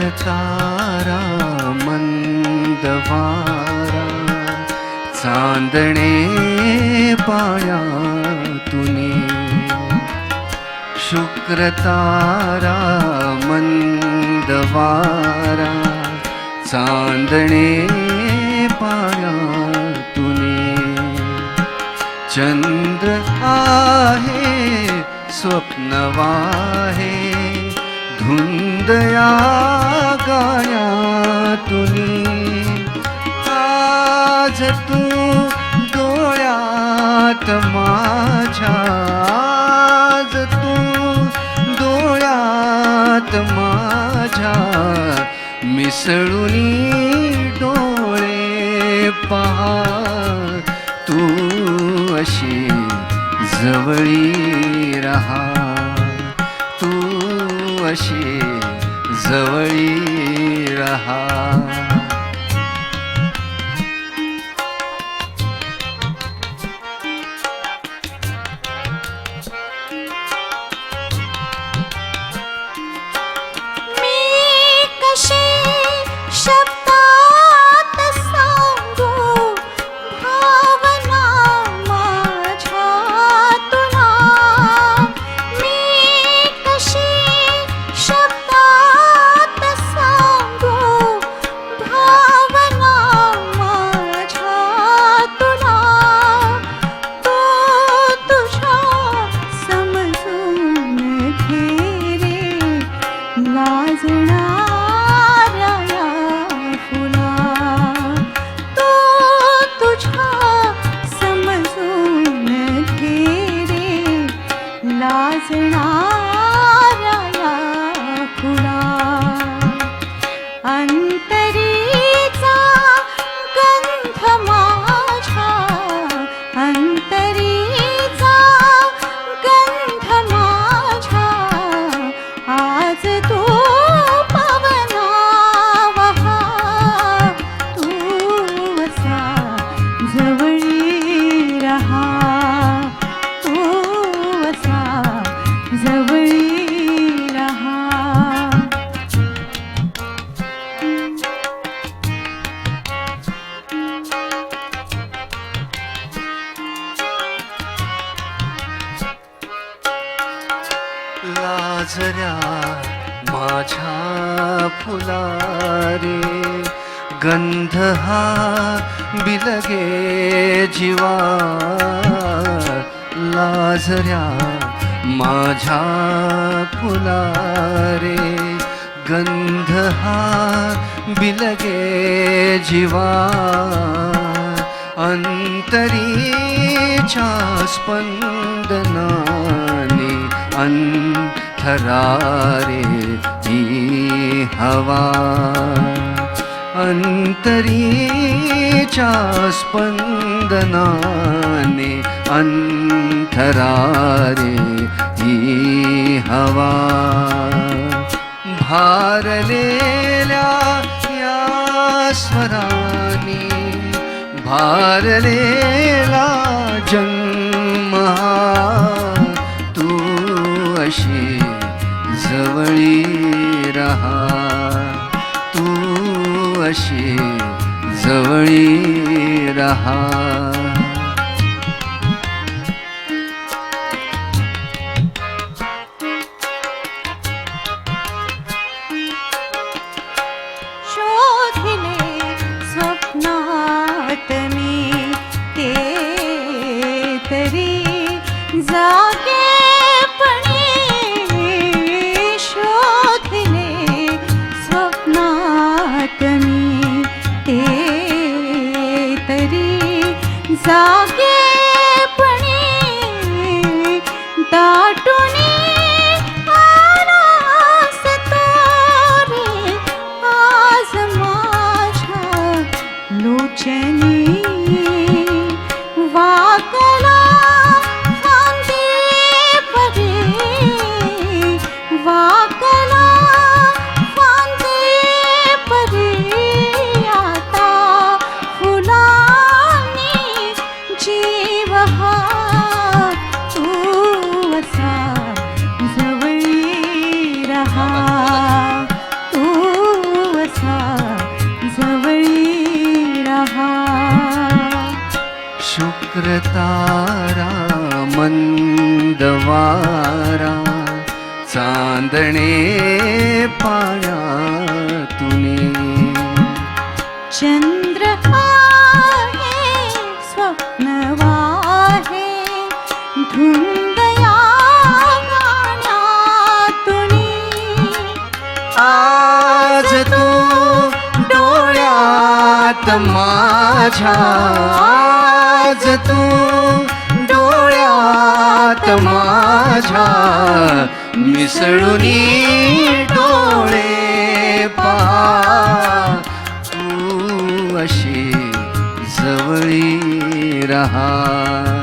शुक्रतारा मंदवारा चांदणे पाया तुने. शुक्रतारा मंदवारा चांदणे पाया तुने. चंद्र आहे स्वप्नवाहे धुंदया गाया तुनी आज तू डोळ्यात माझ्या आज तू डोळ्यात माझ्या. मिसळूनी डोळे पहा तू अशी जवळी रहा. तू अशी जवळी रहा. soon. लाजऱ्या माझ्या फुलारे गंध हा बिलगे जीवा. लाजऱ्या माझ्या फुलारे गंध हा बिलगे जीवा. अंतरीच्या स्पंदनाने ठरारे ही हवा। अंतरीच्या स्पंदनाने अंतरारे ही हवा। भारलेल्या या स्वरानी भारलेला जन्म तू अशी जवळी रहा तू अशी जवळी रहा. शोधिले स्वप्नात मी ते तरी जा चांदणे पायातुनी चंद्र आहे स्वप्न वाहे धुंद या गाण्यातुनी आज तू डोळ्यात माझ्या आज तू डोळ्यात माझ्या. मिसळुनी डोळे पा तू अशी जवळी रहा.